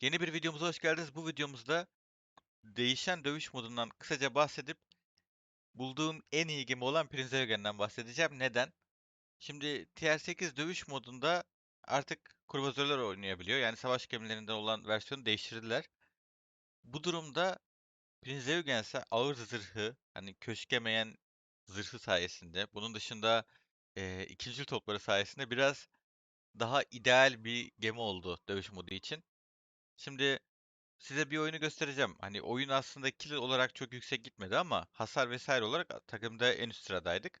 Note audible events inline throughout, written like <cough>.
Yeni bir videomuza hoş geldiniz. Bu videomuzda değişen dövüş modundan kısaca bahsedip bulduğum en iyi gemi olan Prince Eugen'den bahsedeceğim. Neden? Şimdi TR8 dövüş modunda artık kruvazörler oynayabiliyor. Yani savaş gemilerinden olan versiyonu değiştirdiler. Bu durumda Prince Eugen ise ağır zırhı, hani köşkemeyen zırhı sayesinde, bunun dışında eee ikinci topları sayesinde biraz daha ideal bir gemi oldu dövüş modu için. Şimdi size bir oyunu göstereceğim. Hani oyun aslında kill olarak çok yüksek gitmedi ama hasar vesaire olarak takımda en üst sıradaydık.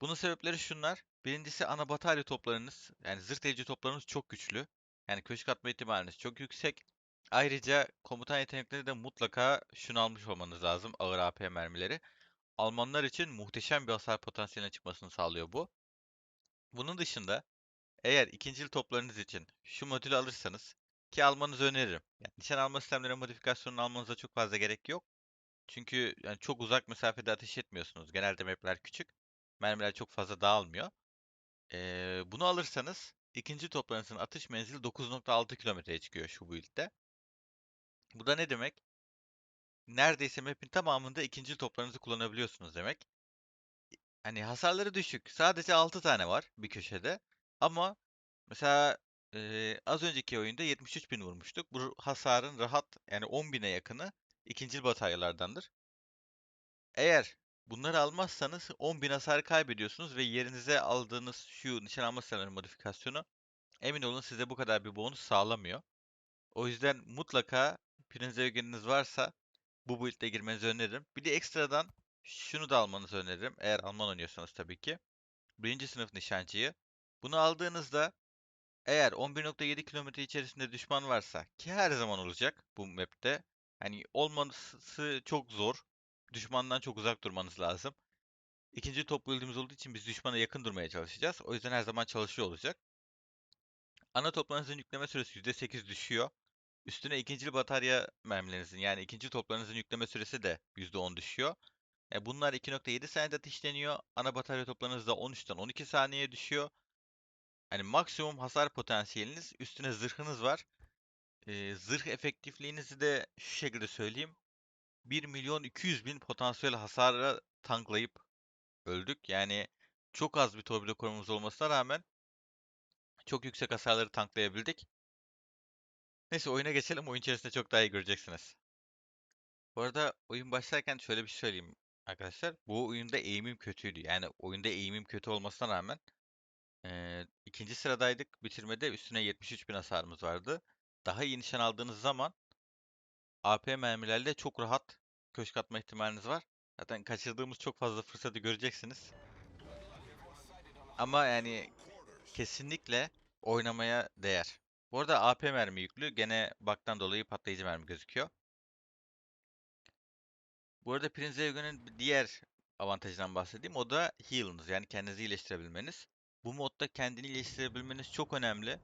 Bunun sebepleri şunlar. Birincisi ana batarya toplarınız, yani zırh delici toplarınız çok güçlü. Yani köşk atma ihtimaliniz çok yüksek. Ayrıca komutan yetenekleri de mutlaka şunu almış olmanız lazım. Ağır AP mermileri. Almanlar için muhteşem bir hasar potansiyeline çıkmasını sağlıyor bu. Bunun dışında eğer ikincil toplarınız için şu modülü alırsanız ki almanızı öneririm. Yani nişan alma sistemleri modifikasyonunu almanıza çok fazla gerek yok. Çünkü yani çok uzak mesafede ateş etmiyorsunuz. Genelde mapler küçük. Mermiler çok fazla dağılmıyor. Ee, bunu alırsanız ikinci toplarınızın atış menzili 9.6 kilometreye çıkıyor şu build'de. Bu da ne demek? Neredeyse map'in tamamında ikinci toplarınızı kullanabiliyorsunuz demek. Hani hasarları düşük. Sadece 6 tane var bir köşede. Ama mesela eee, az önceki oyunda 73.000 vurmuştuk. Bu hasarın rahat yani 10.000'e yakını ikincil bataryalardandır. Eğer bunları almazsanız 10.000 hasar kaybediyorsunuz ve yerinize aldığınız şu nişan alma sistemleri modifikasyonu emin olun size bu kadar bir bonus sağlamıyor. O yüzden mutlaka Prince Eugen'iniz varsa bu build'e girmenizi öneririm. Bir de ekstradan şunu da almanızı öneririm. Eğer Alman oynuyorsanız tabii ki. Birinci sınıf nişancıyı. Bunu aldığınızda eğer 11.7 kilometre içerisinde düşman varsa ki her zaman olacak bu map'te. Hani olması çok zor. Düşmandan çok uzak durmanız lazım. İkinci top build'imiz olduğu için biz düşmana yakın durmaya çalışacağız. O yüzden her zaman çalışıyor olacak. Ana toplarınızın yükleme süresi %8 düşüyor. Üstüne ikinci batarya mermilerinizin yani ikinci toplarınızın yükleme süresi de %10 düşüyor. E bunlar 2.7 saniyede ateşleniyor. Ana batarya toplarınız da 13'ten 12 saniyeye düşüyor. Yani maksimum hasar potansiyeliniz üstüne zırhınız var. Ee, zırh efektifliğinizi de şu şekilde söyleyeyim. 1 milyon 200 bin potansiyel hasara tanklayıp öldük. Yani çok az bir torpido korumamız olmasına rağmen çok yüksek hasarları tanklayabildik. Neyse oyuna geçelim. Oyun içerisinde çok daha iyi göreceksiniz. Bu arada oyun başlarken şöyle bir şey söyleyeyim arkadaşlar. Bu oyunda eğimim kötüydü. Yani oyunda eğimim kötü olmasına rağmen eee, ikinci sıradaydık. Bitirmede üstüne 73 bin hasarımız vardı. Daha iyi nişan aldığınız zaman AP mermilerle çok rahat köşk atma ihtimaliniz var. Zaten kaçırdığımız çok fazla fırsatı göreceksiniz. Ama yani kesinlikle oynamaya değer. Bu arada AP mermi yüklü. Gene baktan dolayı patlayıcı mermi gözüküyor. Bu arada Prince Eugen'in bir diğer avantajından bahsedeyim. O da heal'ınız. Yani kendinizi iyileştirebilmeniz. Bu modda kendini iyileştirebilmeniz çok önemli.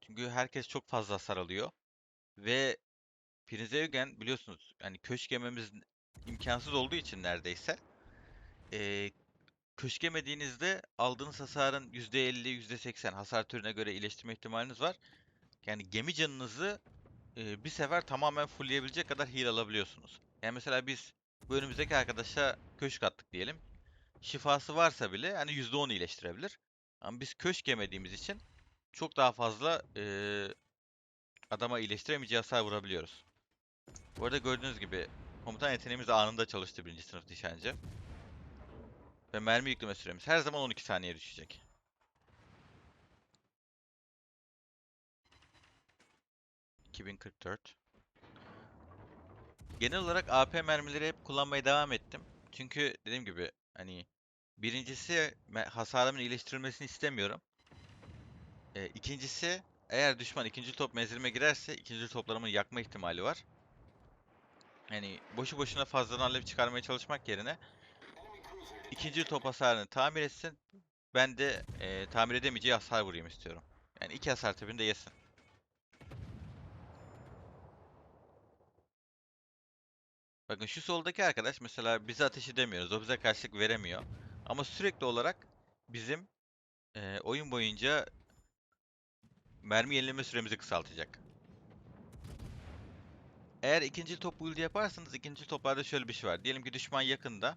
Çünkü herkes çok fazla hasar alıyor. Ve Prince Eugen biliyorsunuz yani köşk yememiz imkansız olduğu için neredeyse. Ee, köşk yemediğinizde aldığınız hasarın %50, %80 hasar türüne göre iyileştirme ihtimaliniz var. Yani gemi canınızı e, bir sefer tamamen fullleyebilecek kadar heal alabiliyorsunuz. Yani mesela biz bu önümüzdeki arkadaşa köşk attık diyelim. Şifası varsa bile hani %10 iyileştirebilir. Ama biz köşk yemediğimiz için çok daha fazla eee, adama iyileştiremeyeceği hasar vurabiliyoruz. Bu arada gördüğünüz gibi komutan yeteneğimiz anında çalıştı birinci sınıf nişancı. Ve mermi yükleme süremiz her zaman 12 saniye düşecek. ...2044. Genel olarak AP mermileri hep kullanmaya devam ettim. Çünkü dediğim gibi hani birincisi hasarımın iyileştirilmesini istemiyorum. Ee, ikincisi eğer düşman ikinci top menzilime girerse ikinci toplarımın yakma ihtimali var. Yani boşu boşuna fazladan alev çıkarmaya çalışmak yerine ikinci top hasarını tamir etsin. Ben de e, tamir edemeyeceği hasar vurayım istiyorum. Yani iki hasar tipini de yesin. Bakın şu soldaki arkadaş mesela bize ateş edemiyoruz. O bize karşılık veremiyor. Ama sürekli olarak bizim e, oyun boyunca mermi yenileme süremizi kısaltacak. Eğer ikinci top build yaparsanız ikinci toplarda şöyle bir şey var. Diyelim ki düşman yakında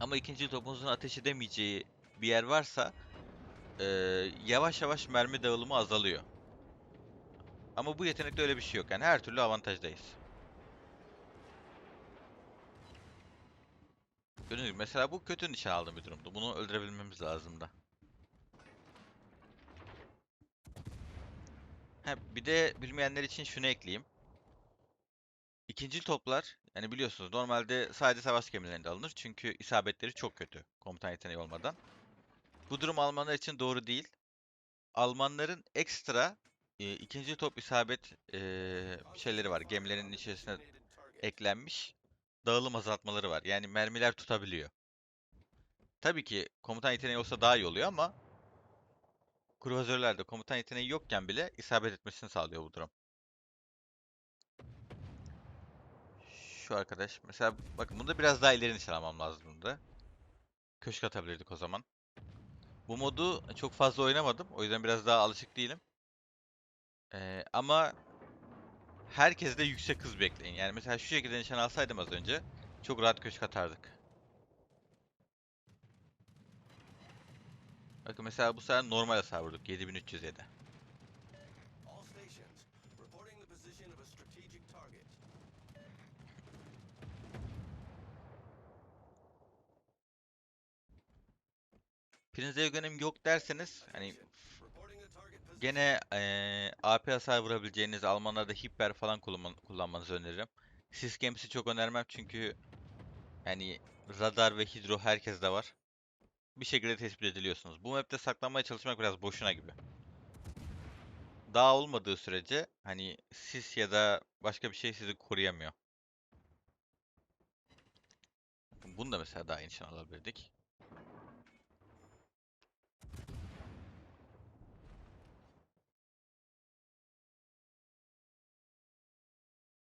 ama ikinci topunuzun ateş edemeyeceği bir yer varsa eee, yavaş yavaş mermi dağılımı azalıyor. Ama bu yetenekte öyle bir şey yok. Yani her türlü avantajdayız. Gördüğünüz gibi mesela bu kötü nişan aldığım bir durumdu. Bunu öldürebilmemiz lazımdı. Ha, bir de bilmeyenler için şunu ekleyeyim. İkinci toplar, yani biliyorsunuz normalde sadece savaş gemilerinde alınır. Çünkü isabetleri çok kötü komutan yeteneği olmadan. Bu durum Almanlar için doğru değil. Almanların ekstra e, ikinci top isabet e, şeyleri var. Gemilerin içerisine eklenmiş dağılım azaltmaları var. Yani mermiler tutabiliyor. Tabii ki komutan yeteneği olsa daha iyi oluyor ama kruvazörlerde komutan yeteneği yokken bile isabet etmesini sağlıyor bu durum. Şu arkadaş mesela bakın bunda biraz daha ileri nişan almam lazımdı. Köşk atabilirdik o zaman. Bu modu çok fazla oynamadım. O yüzden biraz daha alışık değilim. Ee, ama herkes de yüksek hız bekleyin. Yani mesela şu şekilde nişan alsaydım az önce çok rahat köşk atardık. Bakın mesela bu sefer normal hasar vurduk 7307. All stations, reporting the position of a strategic target. Prince Eugenim yok derseniz hani gene eee AP hasar vurabileceğiniz Almanlarda hiper falan kullanman- kullanmanızı öneririm. Sis gemisi çok önermem çünkü yani radar ve hidro herkeste var. Bir şekilde tespit ediliyorsunuz. Bu map'te saklanmaya çalışmak biraz boşuna gibi. Dağ olmadığı sürece hani sis ya da başka bir şey sizi koruyamıyor. Bunu da mesela daha nişan alabilirdik.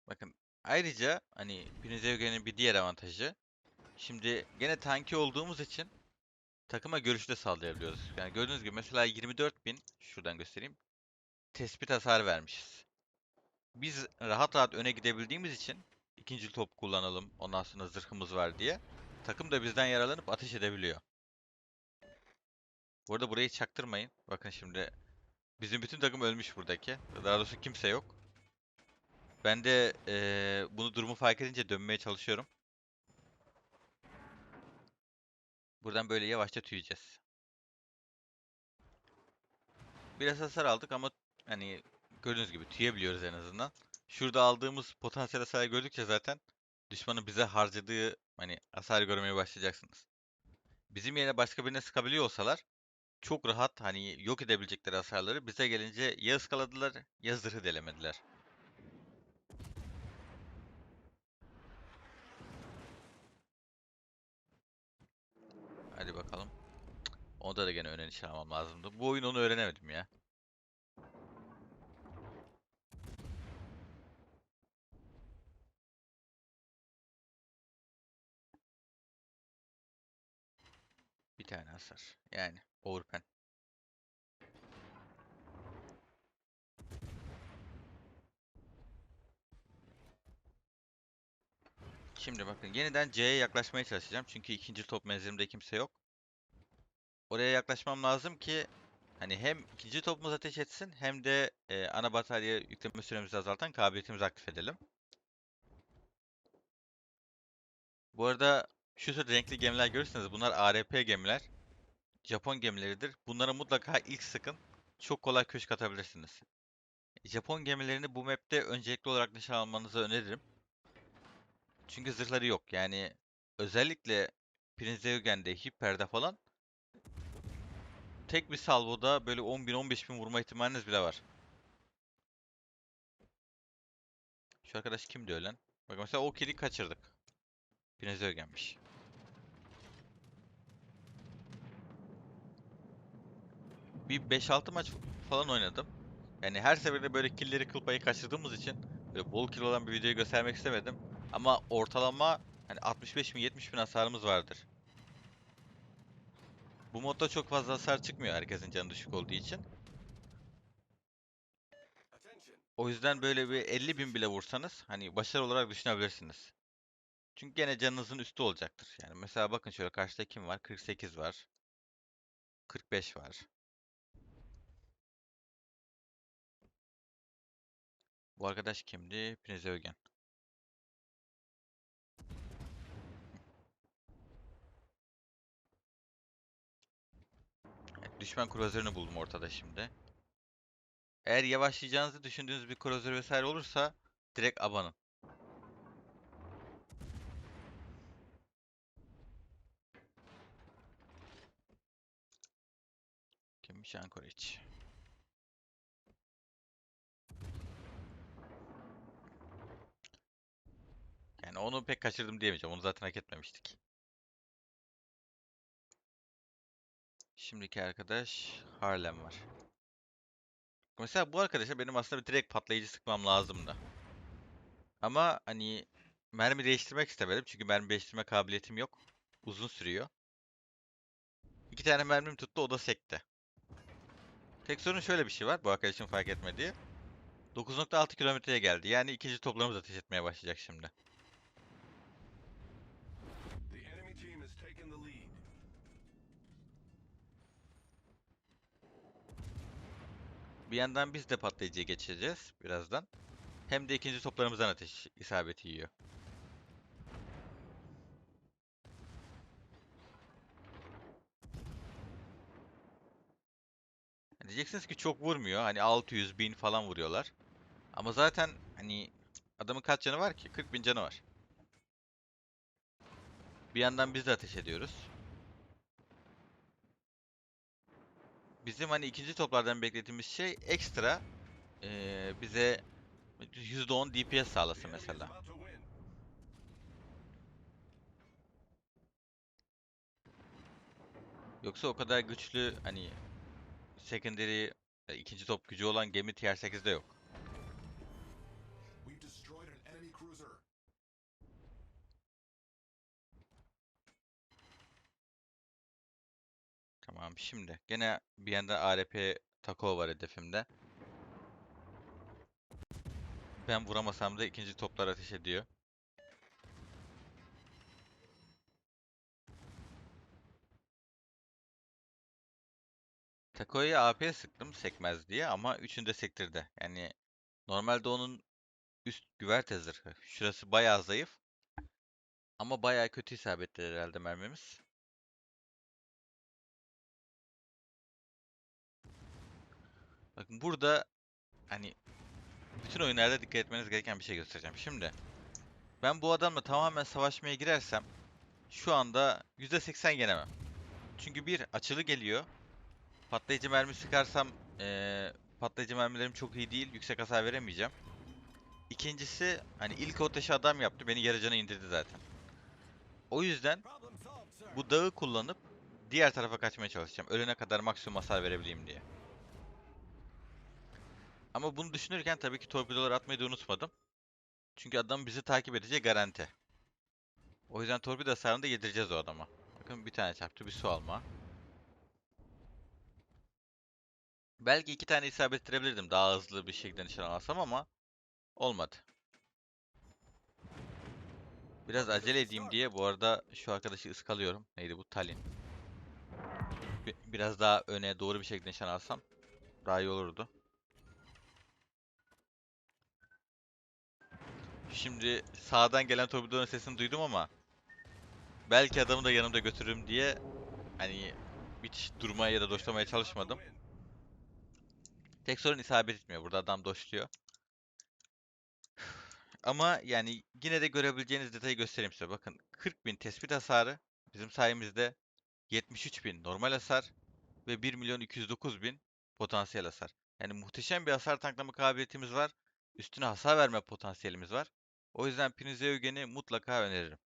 Bakın ayrıca hani Prince Eugene'in bir diğer avantajı şimdi gene tanki olduğumuz için takıma görüş de sağlayabiliyoruz. Yani gördüğünüz gibi mesela 24.000 şuradan göstereyim tespit hasar vermişiz. Biz rahat rahat öne gidebildiğimiz için ikinci top kullanalım ondan sonra zırhımız var diye takım da bizden yaralanıp ateş edebiliyor. Bu arada burayı çaktırmayın. Bakın şimdi bizim bütün takım ölmüş buradaki. Daha doğrusu kimse yok. Ben de eee, bunu durumu fark edince dönmeye çalışıyorum. Buradan böyle yavaşça tüyeceğiz. Biraz hasar aldık ama hani gördüğünüz gibi tüyebiliyoruz en azından. Şurada aldığımız potansiyel hasar gördükçe zaten düşmanın bize harcadığı hani hasar görmeye başlayacaksınız. Bizim yerine başka birine sıkabiliyor olsalar çok rahat hani yok edebilecekleri hasarları bize gelince ya ıskaladılar ya zırhı delemediler. Onda da gene öne nişan almam lazımdı. Bu oyun onu öğrenemedim ya. Bir tane hasar. Yani overpen. Şimdi bakın yeniden C'ye yaklaşmaya çalışacağım. Çünkü ikinci top menzilimde kimse yok. Oraya yaklaşmam lazım ki hani hem ikinci topumuz ateş etsin hem de e, ana batarya yükleme süremizi azaltan kabiliyetimizi aktif edelim. Bu arada şu tür renkli gemiler görürseniz bunlar ARP gemiler. Japon gemileridir. Bunlara mutlaka ilk sıkın. Çok kolay köşk atabilirsiniz. Japon gemilerini bu map'te öncelikli olarak nişan almanızı öneririm. Çünkü zırhları yok. Yani özellikle Prince Eugen'de, Hipper'de falan tek bir salvoda böyle 10.000 bin vurma ihtimaliniz bile var. Şu arkadaş kimdi ölen? Bak mesela o kili kaçırdık. Prince Eugen'miş. Bir 5-6 maç falan oynadım. Yani her seferinde böyle killleri kıl payı kaçırdığımız için böyle bol kill olan bir videoyu göstermek istemedim. Ama ortalama hani 65 bin 70 bin hasarımız vardır. Bu modda çok fazla hasar çıkmıyor herkesin canı düşük olduğu için. O yüzden böyle bir 50 bin bile vursanız hani başarı olarak düşünebilirsiniz. Çünkü gene canınızın üstü olacaktır. Yani mesela bakın şöyle karşıda kim var? 48 var. 45 var. Bu arkadaş kimdi? Prince Eugen. Düşman kruzerını buldum ortada şimdi. Eğer yavaşlayacağınızı düşündüğünüz bir kruzer vesaire olursa direkt abanın. Kimmiş Anchorage? Yani onu pek kaçırdım diyemeyeceğim. Onu zaten hak etmemiştik. Şimdiki arkadaş Harlem var. Mesela bu arkadaşa benim aslında bir direkt patlayıcı sıkmam lazımdı. Ama hani mermi değiştirmek istemedim. Çünkü mermi değiştirme kabiliyetim yok. Uzun sürüyor. İki tane mermim tuttu o da sekti. Tek sorun şöyle bir şey var bu arkadaşın fark etmediği. 9.6 kilometreye geldi. Yani ikinci toplarımız ateş etmeye başlayacak şimdi. Bir yandan biz de patlayıcıya geçeceğiz birazdan. Hem de ikinci toplarımızdan ateş isabeti yiyor. Diyeceksiniz ki çok vurmuyor. Hani 600 bin falan vuruyorlar. Ama zaten hani adamın kaç canı var ki? 40 bin canı var. Bir yandan biz de ateş ediyoruz. Bizim hani ikinci toplardan beklediğimiz şey ekstra eee, bize %10 DPS sağlasın mesela. Yoksa o kadar güçlü hani secondary e, ikinci top gücü olan gemi tier 8'de yok. Tamam şimdi gene bir yanda ARP Tako var hedefimde. Ben vuramasam da ikinci toplar ateş ediyor. Tako'ya AP'ye sıktım sekmez diye ama üçünü de sektirdi. Yani normalde onun üst güverte. Şurası bayağı zayıf. Ama bayağı kötü isabetli herhalde mermimiz. Bakın burada hani bütün oyunlarda dikkat etmeniz gereken bir şey göstereceğim. Şimdi ben bu adamla tamamen savaşmaya girersem şu anda %80 yenemem. Çünkü bir açılı geliyor. Patlayıcı mermi sıkarsam eee, patlayıcı mermilerim çok iyi değil. Yüksek hasar veremeyeceğim. İkincisi hani ilk ateşi adam yaptı. Beni yarı cana indirdi zaten. O yüzden bu dağı kullanıp diğer tarafa kaçmaya çalışacağım. Ölene kadar maksimum hasar verebileyim diye. Ama bunu düşünürken tabii ki torpidoları atmayı da unutmadım. Çünkü adam bizi takip edeceği garanti. O yüzden torpido hasarını da yedireceğiz o adama. Bakın bir tane çarptı, bir su alma. Belki iki tane isabet ettirebilirdim daha hızlı bir şekilde nişan alsam ama olmadı. Biraz acele edeyim diye bu arada şu arkadaşı ıskalıyorum. Neydi bu? Talin. Bi- Biraz daha öne doğru bir şekilde nişan alsam daha iyi olurdu. Şimdi sağdan gelen torpidonun sesini duydum ama belki adamı da yanımda götürürüm diye hani hiç durmaya ya da doşlamaya çalışmadım. Tek sorun isabet etmiyor. Burada adam doşluyor. <sighs> Ama yani yine de görebileceğiniz detayı göstereyim size. Bakın 40.000 tespit hasarı bizim sayemizde 73.000 normal hasar ve 1.209.000 potansiyel hasar. Yani muhteşem bir hasar tanklama kabiliyetimiz var. Üstüne hasar verme potansiyelimiz var. O yüzden Prince Eugen'i mutlaka öneririm.